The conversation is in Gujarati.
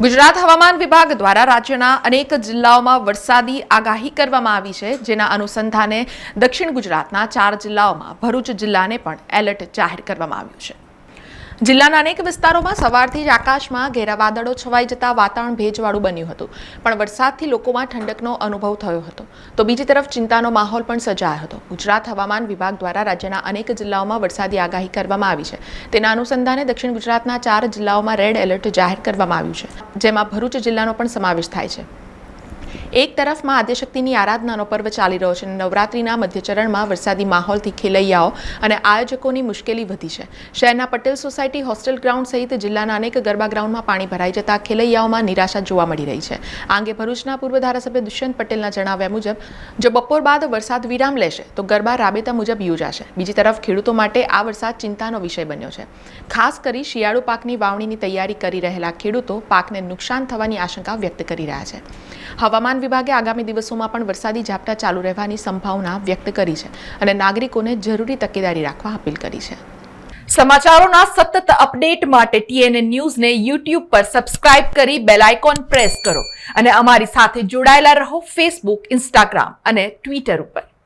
ગુજરાત હવામાન વિભાગ દ્વારા રાજ્યના અનેક જિલ્લાઓમાં વરસાદી આગાહી કરવામાં આવી છે, જેના અનુસંધાને દક્ષિણ ગુજરાતના ચાર જિલ્લાઓમાં ભરૂચ જિલ્લાને પણ એલર્ટ જાહેર કરવામાં આવ્યું છે. જિલ્લાના અનેક વિસ્તારોમાં સવારથી જ આકાશમાં ઘેરા વાદળો છવાઈ જતા વાતાવરણ ભેજવાળું બન્યું હતું. પણ વરસાદથી લોકોમાં ઠંડકનો અનુભવ થયો હતો. તો બીજી તરફ ચિંતાનો માહોલ પણ સર્જાયો હતો. ગુજરાત હવામાન વિભાગ દ્વારા રાજ્યના અનેક જિલ્લાઓમાં વરસાદી આગાહી કરવામાં આવી છે. તેના અનુસંધાને દક્ષિણ ગુજરાતના ચાર જિલ્લાઓમાં રેડ એલર્ટ જાહેર કરવામાં આવ્યું છે. જેમાં ભરૂચ જિલ્લાનો પણ સમાવેશ થાય છે. એક તરફમાં આદ્યશક્તિની આરાધનાનો પર્વ ચાલી રહ્યો છે અને નવરાત્રિના મધ્યચરણમાં વરસાદી માહોલથી ખેલૈયાઓ અને આયોજકોની મુશ્કેલી વધી છે. શહેરના પટેલ સોસાયટી, હોસ્ટેલ ગ્રાઉન્ડ સહિત જિલ્લાના અનેક ગરબા ગ્રાઉન્ડમાં પાણી ભરાઈ જતા ખેલૈયાઓમાં નિરાશા જોવા મળી રહી છે. આ અંગે ભરૂચના પૂર્વ ધારાસભ્ય દુષ્યંત પટેલના જણાવ્યા મુજબ, જો બપોર બાદ વરસાદ વિરામ લેશે, તો ગરબા રાબેતા મુજબ યોજાશે. બીજી તરફ ખેડૂતો માટે આ વરસાદ ચિંતાનો વિષય બન્યો છે. ખાસ કરી શિયાળુ પાકની વાવણીની તૈયારી કરી રહેલા ખેડૂતો પાકને નુકસાન થવાની આશંકા વ્યક્ત કરી રહ્યા છે. હવામાન વિભાગે આગામી દિવસોમાં પણ વરસાદી ઝાપટા ચાલુ રહેવાની સંભાવના વ્યક્ત કરી છે અને નાગરિકોને જરૂરી તકેદારી રાખવા અપીલ કરી છે. સમાચારોના સતત અપડેટ માટે ટીએનએ ન્યૂઝને યુટ્યુબ પર સબસ્ક્રાઇબ કરી બેલ આઇકોન પ્રેસ કરો અને અમારી સાથે જોડાયેલા રહો ફેસબુક, ઇન્સ્ટાગ્રામ અને ટ્વિટર ઉપર.